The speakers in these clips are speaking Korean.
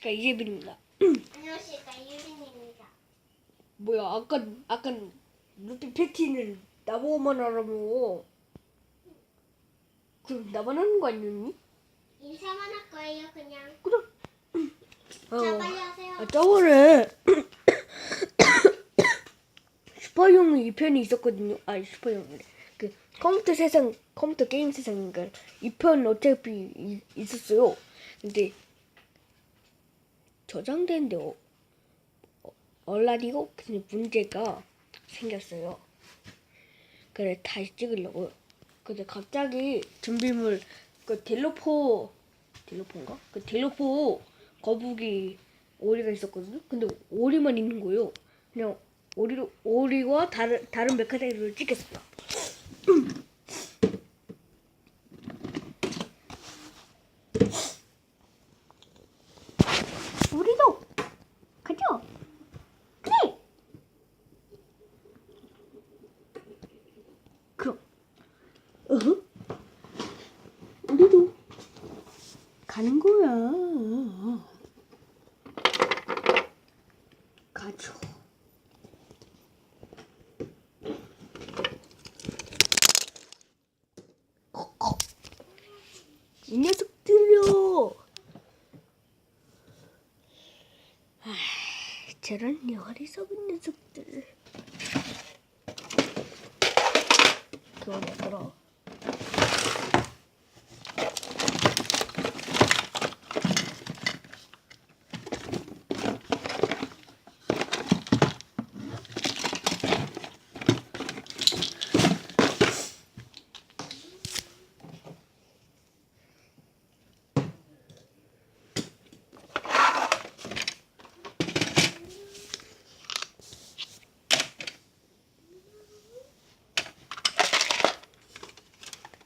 그러니까 이재빈입니다. 안녕하십니까 유진입니다. 뭐야 아까 아까 루피 패티는 나보고만 하라고. 그럼 나만 하는 거 아니니? 인사만 할 거예요 그냥. 그럼. 자 어. 빨리 하세요. 아, 저번에 슈퍼용 2편이 있었거든요. 아, 슈퍼용이래. 그 컴퓨터 세상, 컴퓨터 게임 세상인가 2편 어차피 이- 있었어요. 근데 저장되는데 어, 어, 얼라디고 근데 문제가 생겼어요. 그래 다시 찍으려고. 근데 갑자기 준비물 그 딜로포 딜로포인가? 그 딜로포 거북이 오리가 있었거든요. 근데 오리만 있는 거예요. 그냥 오리로 오리와 다른 다른 메카데이를 찍겠습니다. 우리도 가죠. 그래. 그럼. 어허. 우리도 가는 거야. 가죠. 어, 어. 이 녀석들요. 아, 저런 어리석은 녀석들. 그거 내더라.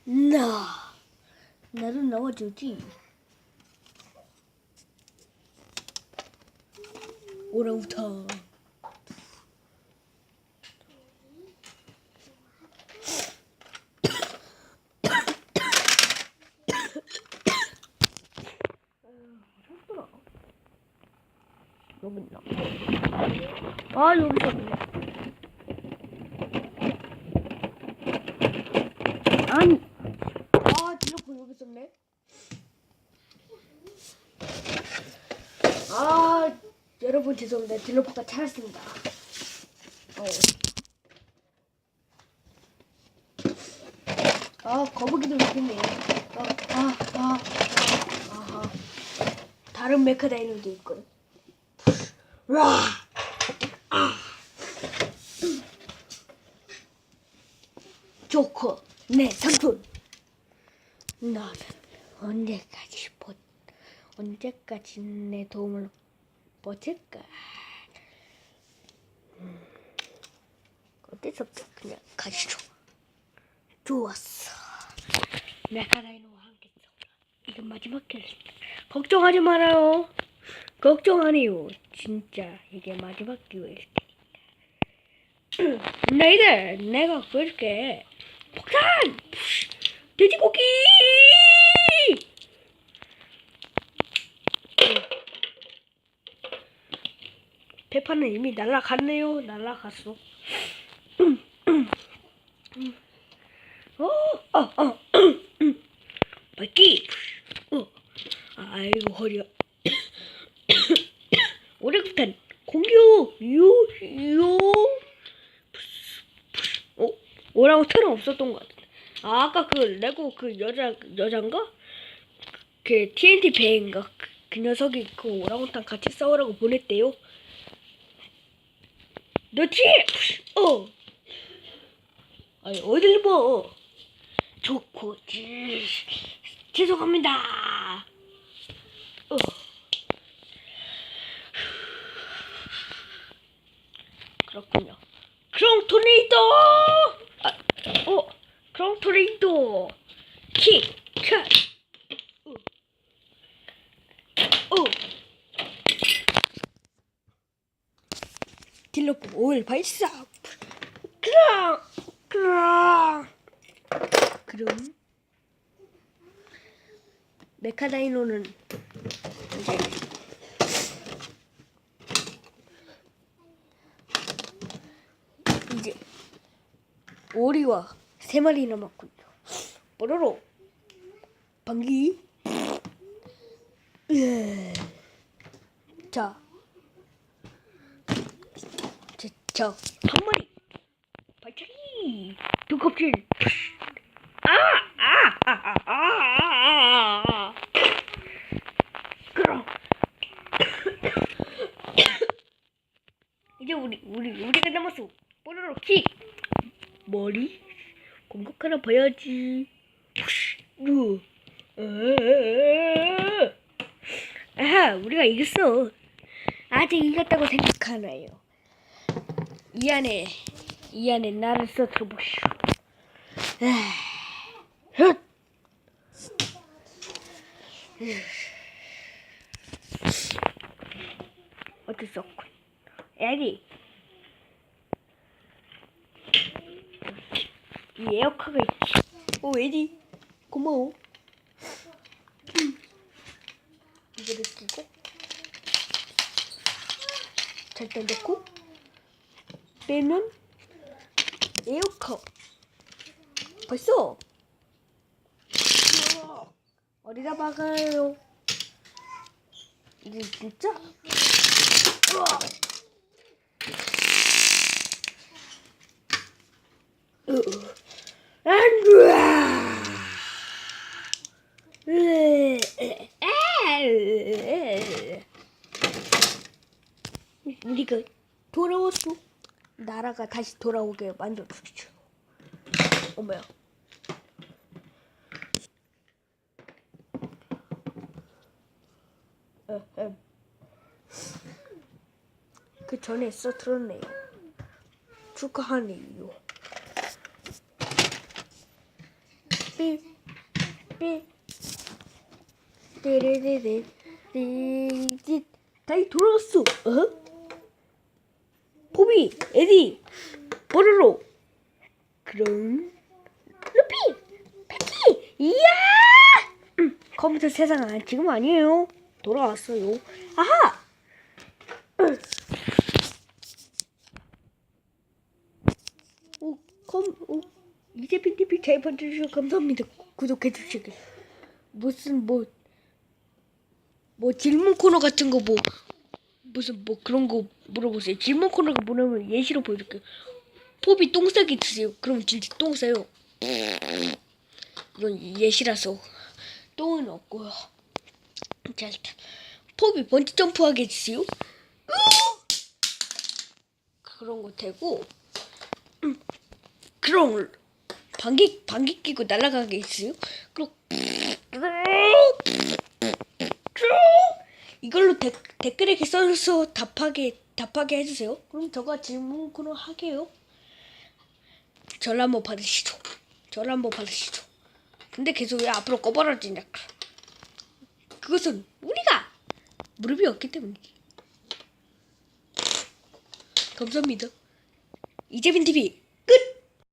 나. 나를 넣어주지. 오라우타 여기 있나? 아 여기 있었네 아니 아, 딜러포 여기 있었네. 아, 여러분 죄송합니다. 딜러포가 찾았습니다. 어. 아, 거북이도 있겠네요. 아, 아, 아, 아, 아하. 다른 메카다이노도 있고. 와, 아. 좋고, 네, 삼촌. 너는 언제까지 버, 언제까지 내 도움을 음, 어쩔 수. 그냥 가시죠. 좋았어. 메카다이노와 함께. 이건 마지막 기회입니다. 걱정하지 말아요. 걱정 안 해요. 진짜 이게 마지막 기회일 테니까. 너희들 내가 그렇게 폭탄! 돼지고기! 페파는 이미 날라갔네요. 날라갔어. 어, 어, 어, 발기. 어, 아이고 허리야. 오래부터 공격 요요. 어, 오라고 틀은 없었던 것 같은데. 아, 아까 그 레고 그 여자 여잔가? 그 TNT 배인가? 그, 그 녀석이 그 오랑우탄 같이 싸우라고 보냈대요. 너 뒤에! 어! 아니, 어딜 봐! 좋고, 지, 죄송합니다! 어. 그렇군요. 그럼 토네이도! 아, 어, 그럼 토네이도! 킥! 컷! 전력급 발사. 그럼 그럼 그럼 메카다이노는 이제 이제 오리와 세 마리 남았군요. 뽀로로 방귀. 예. 자. 자, 자, 한 마리. 발차기. 두 껍질. 아, 아, 아, 아, 아, 아, 아. 그럼. 이제 우리 우리 우리가 남았어. 뽀로로 킥. 머리 공격 하나 봐야지. 으. 으. 아하, 우리가 이겼어. 아직 이겼다고 생각하나요? 이 안에 이 안에 나를 써들어 보시오. 헛. 어쩔 수 없군. 에디. 이 에어카가 있지. 오, 에디. 고마워. 음. 이거를 끼고. 절대 넣고. 빼면 에어카. 벌써. 어디다 박아요? 이게 진짜? 우리가 돌아왔어. 나라가 다시 돌아오게 만들어주죠. 어머야. 그 전에 써들었네요. 축하하네요. 삐, 삐, 띠리리리, 띠띠. 다시 돌아왔어. 어? 포비, 에디, 뽀로로. 그럼, 루피, 패키, 이야! 음, 컴퓨터 세상 안 지금 아니에요. 돌아왔어요. 아하! 오, 컴, 오, 이재빈 TV 잘 봐주셔서 감사합니다. 구독해 주시길. 무슨 뭐, 뭐 질문 코너 같은 거 뭐, 무슨 뭐 그런 거 물어보세요. 질문 코너가 뭐냐면 예시로 보여줄게요. 포비 똥 싸기 드세요. 그럼 진짜 똥 싸요. 이건 예시라서 똥은 없고요. 자 일단 포비 번지 점프하게 해주세요. 그런 거 되고 음, 그럼 방귀 방귀 끼고 날아가게 해주세요. 그리고 이걸로 데, 댓글에 써서 답하게 답하게 해주세요. 그럼 저가 질문 코너 하게요. 전화 한번 받으시죠. 전화 한번 받으시죠. 근데 계속 왜 앞으로 꺼버려지냐? 그것은 우리가 무릎이 없기 때문이지. 감사합니다. 이재빈 TV